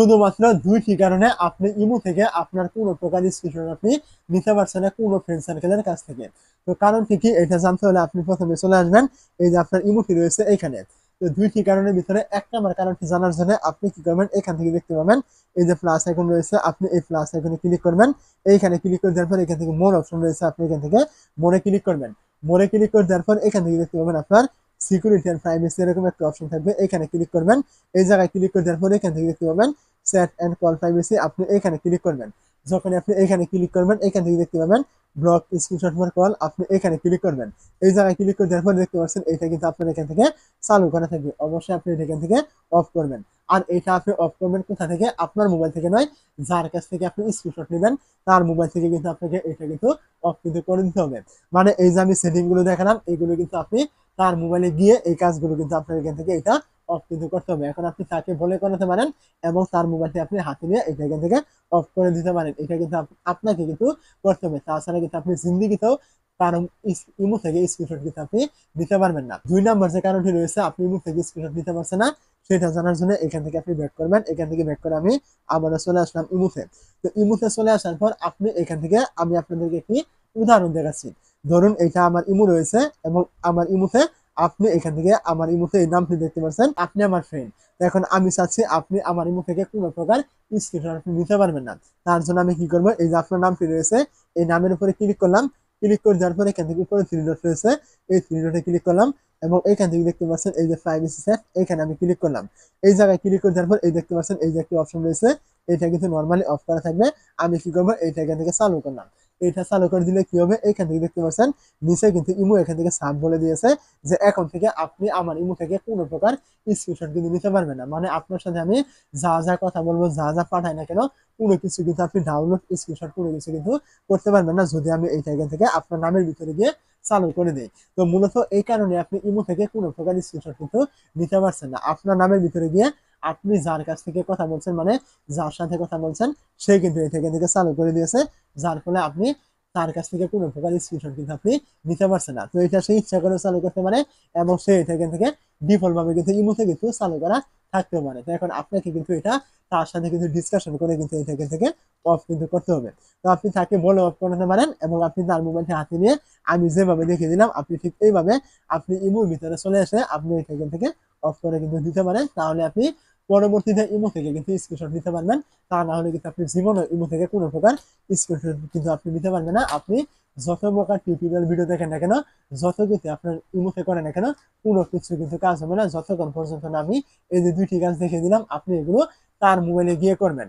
শুধুমাত্র দুইটি কারণে আপনি ইমো থেকে আপনার কোনো প্রকার স্ক্রিনশট আপনি নিতে পারছেন না কোনো ফ্রেন্ড সার্কেলের কাছ থেকে। তো কারণটি কি এটা জানতে হলে আপনি প্রথমে চলে আসবেন। এই যে আপনার ইমোটি রয়েছে এখানে। তো দুইটি কারণের ভিতরে এক নম্বর কারণটি জানার জন্য আপনি কি করবেন? এখান থেকে দেখতে পাবেন। এই যে প্লাস আইকন রয়েছে, আপনি এই প্লাস আইকনে ক্লিক করবেন। এইখানে ক্লিক করে দেওয়ার পর এখান থেকে মোর অপশন রয়েছে, আপনি এখান থেকে মোরে ক্লিক করবেন। মোরে ক্লিক করে দেওয়ার পর এখান থেকে দেখতে পাবেন আপনার সিকিউরিটি অ্যান্ড প্রাইভেসি এরকম একটা অপশন থাকবে। এখানে ক্লিক করবেন। এই জায়গায় ক্লিক করে দেওয়ার পর এখান থেকে দেখতে পাবেন সেট অ্যান্ড কল প্রাইভেসি আপনি এখানে ক্লিক করবেন। যখন আপনি এখানে ক্লিক করবেন, এখান থেকে দেখতে পাবেন ব্লক স্ক্রিনশট ফর কল আপনি এখানে ক্লিক করবেন। এই জায়গায় ক্লিক করে দেওয়ার পর দেখতে পাচ্ছেন এটা কিন্তু আপনার এখান থেকে চালু করা থাকবে। অবশ্যই আপনি এখান থেকে অফ করবেন। আর এটা আপনি অফ করবেন কোথা থেকে? আপনার মোবাইল থেকে নয়, যার কাছ থেকে আপনি স্ক্রিনশট নেবেন, তার মোবাইল থেকে কিন্তু আপনাকে এটা কিন্তু অফ কিন্তু করে দিতে হবে। মানে এই যে আমি সেটিংগুলো দেখালাম, এগুলো কিন্তু আপনি তার মোবাইলে গিয়ে এই কাজগুলো কিন্তু আপনার এখান থেকে এটা অফ কিন্তু করতে হবে। এখন আপনি তাকে বলে করাতে পারেন এবং তার মোবাইলটি আপনি হাতে নিয়ে এটা এখান থেকে অফ করে দিতে পারেন। এটা কিন্তু আপনাকে কিন্তু করতে হবে। তাছাড়া কিন্তু আপনি জিন্দিগিতেও ইস- ইমো থেকে স্ক্রিনশট কিন্তু আপনি দিতে পারবেন না। দুই যে কারণটি রয়েছে, আপনি ইমো থেকে স্ক্রিনশট দিতে পারছেন না, সেটা জানার জন্য এখান থেকে আপনি ব্যাক করবেন। এখান থেকে ব্যাক করে আমি আবারও চলে আসলাম ইমুতে। তো ইমুতে চলে আসার পর আপনি এখান থেকে আমি আপনাদেরকে একটি উদাহরণ দেখাচ্ছি। ধরুন এটা আমার ইমু রয়েছে এবং আমার ইমুতে আপনি এখান থেকে আমার ইমুতে এই নামটি দেখতে পাচ্ছেন আপনি আমার ফ্রেন্ড এখন আমি চাচ্ছি আপনি আমার ইমু থেকে কোনো প্রকার স্ক্রিনশট আপনি নিতে পারবেন না। তার জন্য আমি কি করব, এই যে আপনার নামটি রয়েছে এই নামের উপরে ক্লিক করলাম। ক্লিক করে দেওয়ার পরে এখান থেকে উপরে থ্রি ডট রয়েছে, এই থ্রি ডটে ক্লিক করলাম এবং এখান থেকে দেখতে পাচ্ছেন এই যে প্রাইভেসি সেট এখানে আমি ক্লিক করলাম। এই জায়গায় ক্লিক করে দেওয়ার পর এই দেখতে পাচ্ছেন এই যে একটি অপশন রয়েছে, এটা কিন্তু নর্মালি অফ করা থাকবে। আমি কি করব, এইটা এখান থেকে চালু করলাম। এটা চালু করে দিলে কি হবে? এখান থেকে দেখতে পাচ্ছেন, নিচে কিন্তু ইমো এখান থেকে সাব বলে দিয়েছে যে এখন থেকে আপনি আমার ইমো থেকে কোনো প্রকার স্ক্রিনশট কিন্তু নিতে পারবেন না। মানে আপনার সাথে আমি যা যা কথা বলব, যা যা পাঠাই না কেন, কোনো কিছু কিন্তু আপনি ডাউনলোড স্ক্রিনশট কোনো কিছু কিন্তু করতে পারবেন না যদি আমি এই জায়গা থেকে আপনার নামের ভিতরে গিয়ে চালু করে দিই। তো মূলত এই কারণে আপনি ইমো থেকে কোনো প্রকার স্ক্রিনশট কিন্তু নিতে পারছেন না। আপনার নামের ভিতরে গিয়ে আপনি যার কাছ থেকে কথা বলছেন মানে যার সাথে কথা বলছেন, সে কিন্তু এটা এখান থেকে চালু করে দিয়েছে, যার ফলে আপনি তার কাছ থেকে কোনো প্রকার স্ক্রিনশট কিন্তু আপনি নিতে পারছেন না। তো এটা সে ইচ্ছা করে চালু করতে পারে এবং সে এটা থেকে ডিফল্ট ভাবে কিন্তু ইমোতে কিন্তু চালু করা থাকতে পারে। তো এখন আপনাকে কিন্তু এটা তার সাথে কিন্তু ডিসকাশন করে কিন্তু এটা এখান থেকে অফ কিন্তু করতে হবে। তো আপনি তাকে বলে অফ করাতে পারেন এবং আপনি তার মোবাইলটি হাতে নিয়ে আমি যেভাবে দেখিয়ে দিলাম, আপনি ঠিক এইভাবে আপনি ইমোর ভিতরে চলে এসে আপনি এটা এখান থেকে অফ করে কিন্তু দিতে পারেন। তাহলে আপনি পরবর্তীতে ইমো থেকে কিন্তু স্ক্রিনশট নিতে পারবেন। তা না হলে কিন্তু আপনি জীবনে ইমো থেকে কোনো প্রকার স্ক্রিনশট কিন্তু আপনি নিতে পারবেন না। আপনি যত প্রকার টিউটোরিয়াল ভিডিও দেখেন না কেন, যত কিছু আপনার ইমোতে করেন না কেন, কোনো কিছু কিন্তু কাজ হবে না। যতক্ষণ পর্যন্ত না আমি এই যে দুইটি কাজ দেখে দিলাম, আপনি এগুলো তার মোবাইলে গিয়ে করবেন।